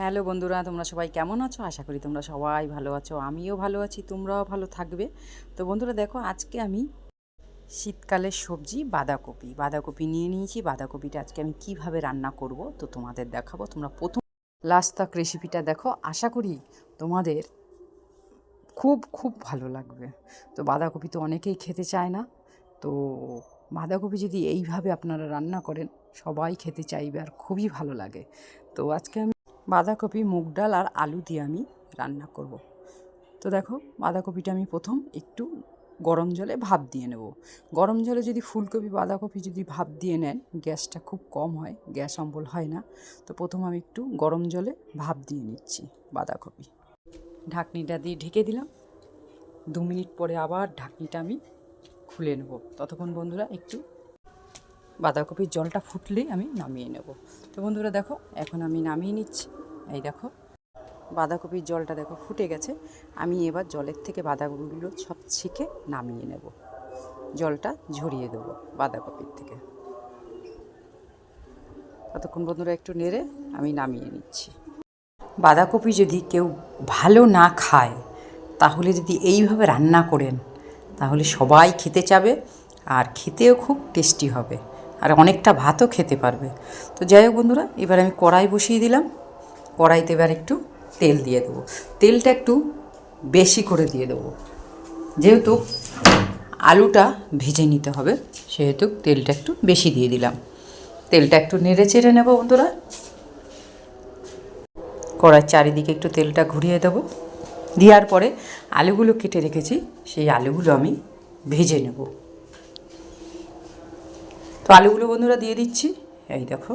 Hello বন্ধুরা, তোমরা সবাই কেমন আছো? আশা করি তোমরা সবাই ভালো আছো, আমিও ভালো আছি, তোমরাও ভালো থাকবে। তো বন্ধুরা দেখো, আজকে আমি শীতকালের সবজি বাঁধাকপি। বাঁধাকপি নিয়ে নিয়েছি, বাঁধাকপিটা আজকে আমি কীভাবে রান্না করব তো তোমাদের দেখাবো। তোমরা প্রথম লাস্ট রেসিপিটা দেখো, আশা করি তোমাদের খুব খুব ভালো লাগবে। তো বাঁধাকপি তো অনেকেই খেতে চায় না, তো বাঁধাকপি যদি এইভাবে আপনারা রান্না করেন, সবাই খেতে চাইবে আর খুবই ভালো লাগে। তো আজকে আমি বাঁধাকপি, মুগ ডাল আর আলু দিয়ে আমি রান্না করব। তো দেখো, বাঁধাকপিটা আমি প্রথম একটু গরম জলে ভাপ দিয়ে নেব। গরম জলে যদি ফুলকপি, বাঁধাকপি যদি ভাপ দিয়ে নেন, গ্যাসটা খুব কম হয়, গ্যাস অম্বল হয় না। তো প্রথম আমি একটু গরম জলে ভাপ দিয়ে নিচ্ছি বাঁধাকপি। ঢাকনিটা দিয়ে ঢেকে দিলাম। দু মিনিট পরে আবার ঢাকনিটা আমি খুলে নেব। ততক্ষণ বন্ধুরা একটু বাঁধাকপির জলটা ফুটলেই আমি নামিয়ে নেব। তো বন্ধুরা দেখো, এখন আমি নামিয়ে নিচ্ছি। এই দেখো, বাঁধাকপির জলটা দেখো ফুটে গেছে। আমি এবার জলের থেকে বাঁধাকপিগুলো সব ছেঁকে নামিয়ে নেব। জলটা ঝরিয়ে দেবো বাঁধাকপির থেকে। ততক্ষণ বন্ধুরা একটু নেড়ে আমি নামিয়ে নিচ্ছি। বাঁধাকপি যদি কেউ ভালো না খায়, তাহলে যদি এইভাবে রান্না করেন, তাহলে সবাই খেতে চাবে আর খেতেও খুব টেস্টি হবে। আর অনেকটা ভাতও খেতে পারবে। তো যাই হোক বন্ধুরা, এবার আমি কড়াই বসিয়ে দিলাম। কড়াইতে এবার একটু তেল দিয়ে দেবো। তেলটা একটু বেশি করে দিয়ে দেবো। যেহেতু আলুটা ভেজে নিতে হবে, সেহেতু তেলটা একটু বেশি দিয়ে দিলাম। তেলটা একটু নেড়ে চেড়ে নেব বন্ধুরা। কড়ার চারিদিকে একটু তেলটা ঘুরিয়ে দেবো। দেওয়ার পরে আলুগুলো কেটে রেখেছি, সেই আলুগুলো আমি ভেজে নেব। তো আলুগুলো বন্ধুরা দিয়ে দিচ্ছি। এই দেখো।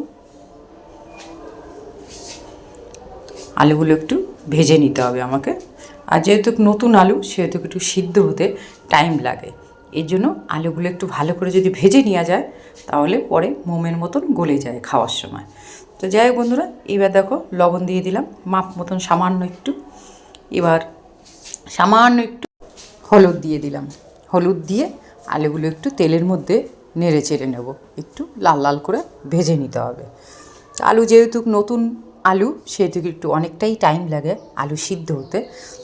আলুগুলো একটু ভেজে নিতে হবে আমাকে। আর যেহেতু নতুন আলু, সেহেতু একটু সিদ্ধ হতে টাইম লাগে। এর জন্য আলুগুলো একটু ভালো করে যদি ভেজে নেওয়া যায়, তাহলে পরে মোমের মতন গলে যায় খাওয়ার সময়। তো যাই হোক বন্ধুরা, এবার দেখো লবণ দিয়ে দিলাম। মাপ মতন সামান্য একটু। এবার সামান্য একটু হলুদ দিয়ে দিলাম। হলুদ দিয়ে আলুগুলো একটু তেলের মধ্যে নেড়ে চেড়ে নেব। একটু লাল লাল করে ভেজে নিতে হবে। আলু যেহেতু নতুন আলু, সেহেতু একটু অনেকটাই টাইম লাগে আলু সিদ্ধ হতে।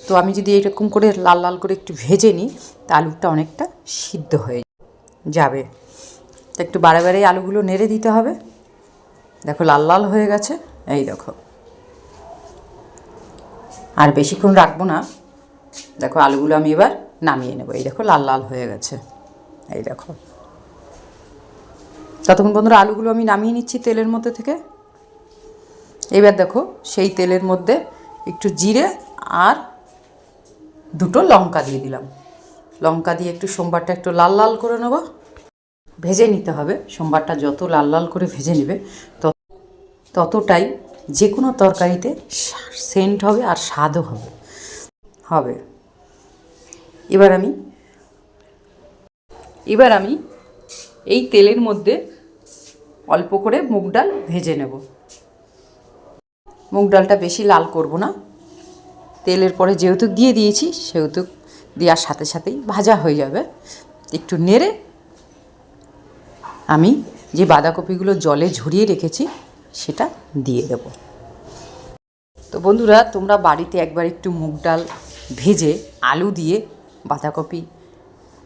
তো আমি যদি এরকম করে লাল লাল করে একটু ভেজে নিই, তা আলুটা অনেকটা সিদ্ধ হয়ে যাবে। তো একটু বারে বারে আলুগুলো নেড়ে দিতে হবে। দেখো লাল লাল হয়ে গেছে। এই দেখো। আর বেশিক্ষণ রাখব না। দেখো আলুগুলো আমি এবার নামিয়ে নেব। এই দেখো লাল লাল হয়ে গেছে। এই দেখো। ততক্ষণ বন্ধুরা আলুগুলো আমি নামিয়ে নিচ্ছি তেলের মধ্যে থেকে, এবার দেখো সেই তেলের মধ্যে একটু জিরে আর দুটো লঙ্কা দিয়ে দিলাম। লঙ্কা দিয়ে একটু সোমবারটা একটু লাল লাল করে নেব। ভেজে নিতে হবে, সোমবারটা যত লাল লাল করে ভেজে নেবে তত ততটাই যে কোনো তরকারিতে সেন্ট হবে আর স্বাদও হবে। হবে। এবার আমি এবার আমি এই তেলের মধ্যে অল্প করে মুগ ডাল ভেজে নেব। মুগ ডালটা বেশি লাল করব না। তেলের পরে যেহেতু দিয়ে দিয়েছি, সেহেতু দেওয়ার সাথে সাথেই ভাজা হয়ে যাবে। একটু নেড়ে আমি যে বাঁধাকপিগুলো জলে ঝরিয়ে রেখেছি, সেটা দিয়ে দেব। তো বন্ধুরা, তোমরা বাড়িতে একবার একটু মুগ ডাল ভেজে আলু দিয়ে বাঁধাকপি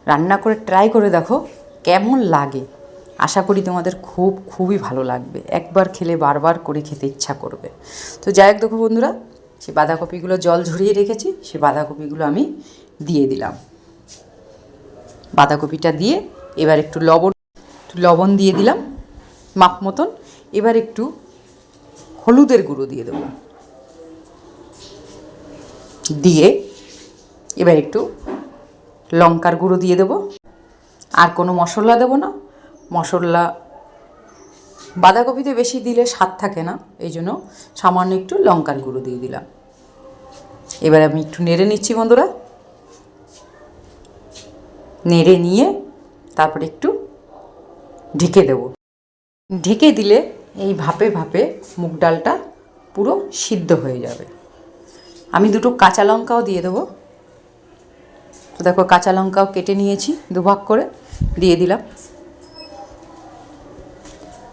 রান্না করে ট্রাই করে দেখো, কেমন লাগে। আশা করি তোমাদের খুব, খুবই ভালো লাগবে। একবার খেলে বারবার করে খেতে ইচ্ছা করবে। তো যাই হোক দেখো বন্ধুরা, সে বাঁধাকপিগুলো জল ঝরিয়ে রেখেছি, সে বাঁধাকপিগুলো আমি দিয়ে দিলাম। বাঁধাকপিটা দিয়ে এবার একটু লবণ একটু লবণ দিয়ে দিলাম, মাপ মতন। এবার একটু হলুদের গুঁড়ো দিয়ে দেবো। দিয়ে এবার একটু লঙ্কার গুঁড়ো দিয়ে দেবো। আর কোনো মশলা দেবো না। মশলা। বাঁধাকপিতে বেশি দিলে স্বাদ থাকে না, এই জন্য সামান্য একটু লঙ্কার গুঁড়ো দিয়ে দিলাম। এবার আমি একটু নেড়ে নিচ্ছি বন্ধুরা। নেড়ে নিয়ে তারপরে একটু ঢেকে দেব। ঢেকে দিলে এই ভাপে ভাপে মুগ ডালটা পুরো সিদ্ধ হয়ে যাবে। আমি দুটো কাঁচা লঙ্কাও দিয়ে দেবো। তো দেখো কাঁচা লঙ্কাও কেটে নিয়েছি দুভাগ করে, দিয়ে দিলাম।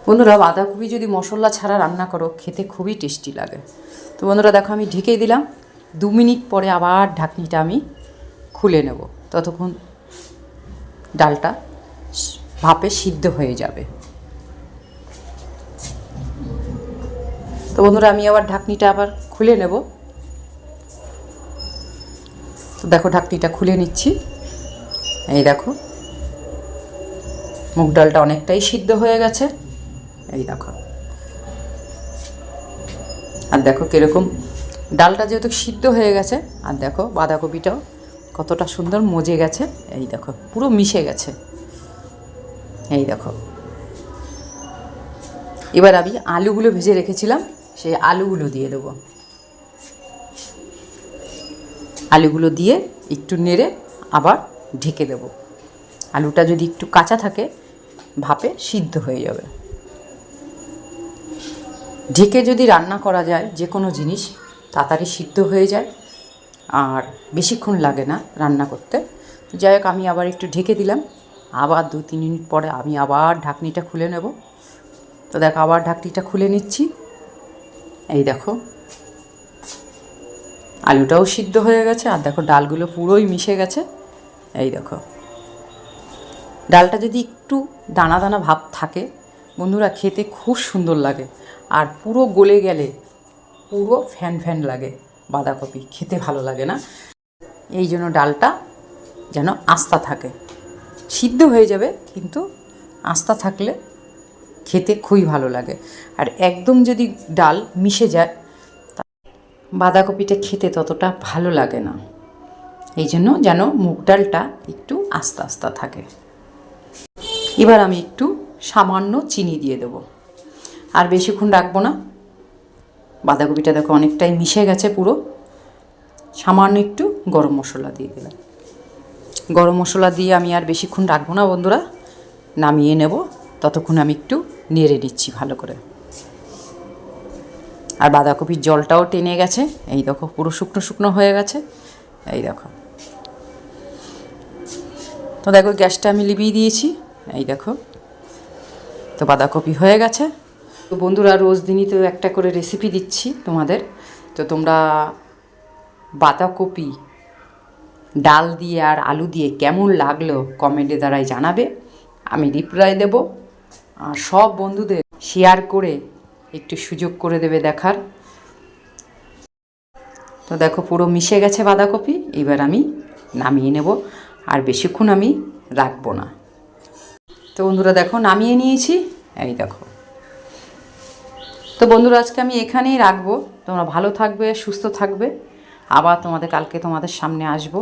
বন্ধুরা বাঁধাকপি যদি মশলা ছাড়া রান্না করো, খেতে খুবই টেস্টি লাগে। তো বন্ধুরা দেখো, আমি ঢেকেই দিলাম। দু মিনিট পরে আবার ঢাকনিটা আমি খুলে নেব। ততক্ষণ ডালটা ভাপে সিদ্ধ হয়ে যাবে। তো বন্ধুরা, আমি আবার ঢাকনিটা আবার খুলে নেব। তো দেখো, ঢাকনিটা খুলে নিচ্ছি। এই দেখো, মুগ ডালটা অনেকটাই সিদ্ধ হয়ে গেছে। এই দেখো। আর দেখো কীরকম, ডালটা যেহেতু সিদ্ধ হয়ে গেছে, আর দেখো বাঁধাকপিটাও কতটা সুন্দর মজে গেছে, এই দেখো, পুরো মিশে গেছে। এই দেখো। এবার আমি আলুগুলো ভেজে রেখেছিলাম, সেই আলুগুলো দিয়ে দেবো। আলুগুলো দিয়ে একটু নেড়ে আবার ঢেকে দেবো। আলুটা যদি একটু কাঁচা থাকে, ভাপে সিদ্ধ হয়ে যাবে। ঢেকে যদি রান্না করা যায় যে কোনো জিনিস, তাড়াতাড়ি সিদ্ধ হয়ে যায়, আর বেশিক্ষণ লাগে না রান্না করতে। যাই হোক, আমি আবার একটু ঢেকে দিলাম। আবার দু, তিন মিনিট পরে আমি আবার ঢাকনিটা খুলে নেব। তো দেখো, আবার ঢাকনিটা খুলে নিচ্ছি। এই দেখো, আলুটাও সিদ্ধ হয়ে গেছে, আর দেখো, ডালগুলো পুরোই মিশে গেছে। এই দেখো, ডালটা যদি একটু দানা দানা ভাব থাকে, বন্ধুরা খেতে খুব সুন্দর লাগে। আর পুরো গলে গেলে পুরো ফ্যান ফ্যান লাগে বাঁধাকপি। খেতে ভালো লাগে না। এই জন্য ডালটা যেন আস্তা থাকে। সিদ্ধ হয়ে যাবে, কিন্তু আস্তা থাকলে খেতে খুবই ভালো লাগে। আর একদম যদি ডাল মিশে যায় বাঁধাকপিটা খেতে ততটা ভালো লাগে না। এই জন্য যেন মুগ ডালটা একটু আস্তে আস্তে থাকে। এবার আমি একটু সামান্য চিনি দিয়ে দেবো। আর বেশিক্ষণ রাখব না। বাঁধাকপিটা দেখো অনেকটাই মিশে গেছে পুরো। সামান্য একটু গরম মশলা দিয়ে দিলাম। গরম মশলা দিয়ে আমি আর বেশিক্ষণ রাখব না বন্ধুরা। নামিয়ে নেব। ততক্ষণ আমি একটু নেড়ে নিচ্ছি ভালো করে। আর বাঁধাকপির জলটাও টেনে গেছে। এই দেখো পুরো শুকনো শুকনো হয়ে গেছে। এই দেখো। তো দেখো গ্যাসটা আমি লিবিয়ে দিয়েছি। এই দেখো। তো বাঁধাকপি হয়ে গেছে। তো বন্ধুরা, রোজ দিনই তো একটা করে রেসিপি দিচ্ছি তোমাদের। তো তোমরা বাঁধাকপি, ডাল দিয়ে আর আলু দিয়ে কেমন লাগল কমেন্টে দ্বারাই জানাবে। আমি রিপ্লাই দেব। আর সব বন্ধুদের শেয়ার করে একটু সুযোগ করে দেবে দেখার। তো দেখো, পুরো মিশে গেছে বাঁধাকপি। এবার আমি নামিয়ে নেব। আর বেশিক্ষণ আমি রাখব না। তো বন্ধুরা, দেখো, নামিয়ে নিয়েছি। এই দেখো। তো বন্ধুরা, আজকে আমি এখানেই রাখব। তোমরা ভালো থাকবে, সুস্থ থাকবে। আবার তোমাদের, কালকে তোমাদের সামনে আসব।